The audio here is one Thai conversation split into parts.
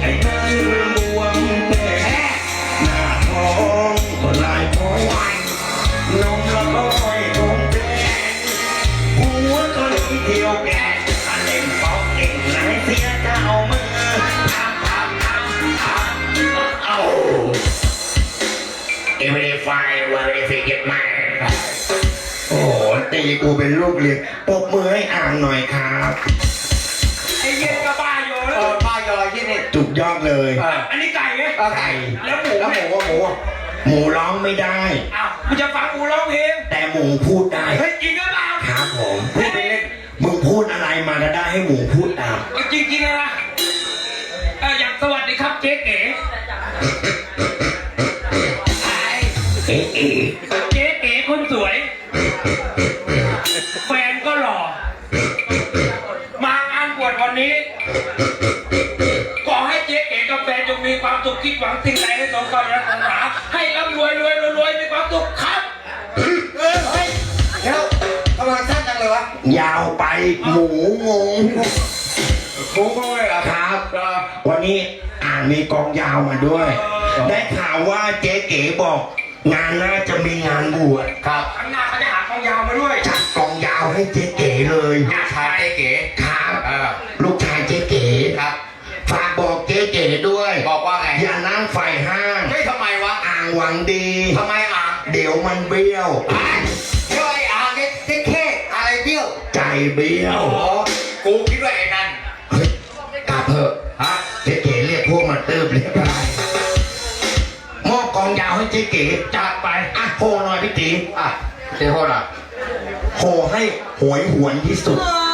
ไอ้นั่นรวแต่หน้าท้องก็ลายพยนมแล้วก็ไฟคงแดงหัวก็เลยเที่ยวแกะเล่นปอกเก่งไหนเสียเจ้มือทำทำทำทำเอา every five every f i g u r มาโอ้โหตีกูเป็นลูกเลี้ยงปบมือให้อ่านหน่อยครับ อยที่นี่จุดยอดเลยเอออันนี้ไก่ไงเออไก่ แล้วหมูแล้วหมูว่าหมูอะหมูร้องไม่ได้ อ้าวมึงจะฟังกูร้องเพลงแต่หมูพูดได้เฮ้ยจริงหรือเปล่าครับผมพูดไปเล่นมึงพูดอะไรมาก็ได้ให้หมูพูดตามจริงจริงๆนะเอออย่างสวัสดีครับเจ๊เก๋เอ๊ะเอ๊ะเจ๊เก๋คนสวยแฟน หวังสิ่งใดให้สมความปรารถนาให้ร่ำรวยรวยรวยรวยมีความสุขครับเฮ้ยเดี๋ยวกำลังสั้นจังเลยวะ ยาวไปหมูงงหมูก็เลยเหรอครับ วันนี้อ่านมีกองยาวมาด้วย ได้ข่าวว่าเจ๊เก๋บอก งานน่าจะมีงานบวชครับข้างหน้าเขาจะหากองยาวมาด้วยจัดกองยาวให้เจ๊เก๋เลยลูกชายเก๋ครับลูกชายเจ๊เก๋ครับฝากบอกเจ๊เก๋ด้วย หวังดี ทำไมอ่างเดี๋ยวมันเบี้ยวอ่างเดี๋ยวไอ้อ่างเนี่ยเท่ๆอะไรเบี้ยวใจเบี้ยว โอ้โหกูคิดว่าไอ้นั่นเฮ้ยกลับเถอะฮะเจ๊เก๋เรียกพวกมาเติมเลยไปมอบกองยาวให้เจ๊เก๋จัดไปอะโหหน่อยพี่ตีอะเจ้าโทษอะโหให้หวยหวนที่สุดอ๋อ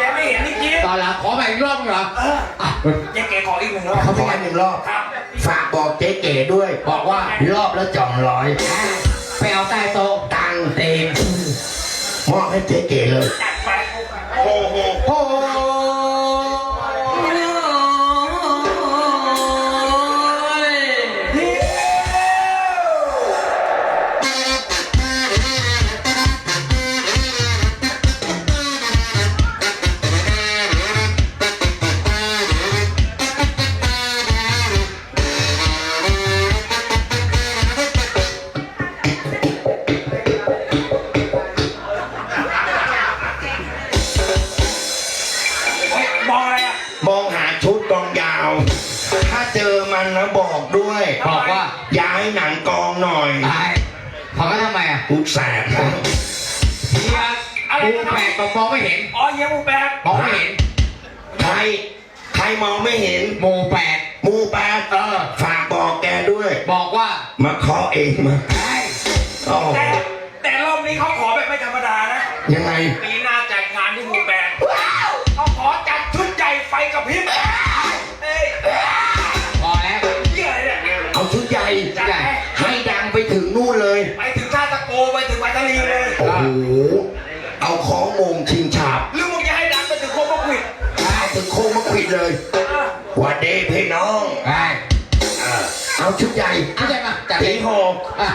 แกไม่เห็นนี่กี้ตอนหลังขอไปอีกรอบนึงเหรอเอออะเจ๊เก๋ขออีกหนึ่งรอบเขาขอหนึ่งรอบ ครับฝากบอกเจ๊เก๋ด้วย บอกว่ารอบละจ่องร้อย ไปเอาใต้โต๊ะตังเต็มมอบให้เจ๊เก๋เลยจั ย้ายหนังกองหน่อยตายพอก็ทำไมอะกูแสบเฮียอะไรกูนะแปลกมองไม่เห็นอ๋อเยี่ยมแปดมองไม่เห็นใครใครมองไม่เห็นหมู่แปดหมูแปดเออ ฝากบอกแกด้วย บอกว่ามาเคาะเองมาไอ้โอ้โหแต่แต่รอบนี้เขาขอแบบไม่ธรรมดานะยังไง ปี ไปถึงนู่นเลย ไปถึงท่าตะโกไปถึงปัตตานีเลยโอ้โห เอาของมงชิงฉาบหรือมึงจะให้ดังไปถึงโคกวิดถ้าถึงโคมะขวิดเลยวัดดีพี่น้อง ไปเอาชุดใหญ่ใหญ่มาจัดสีโฮอะ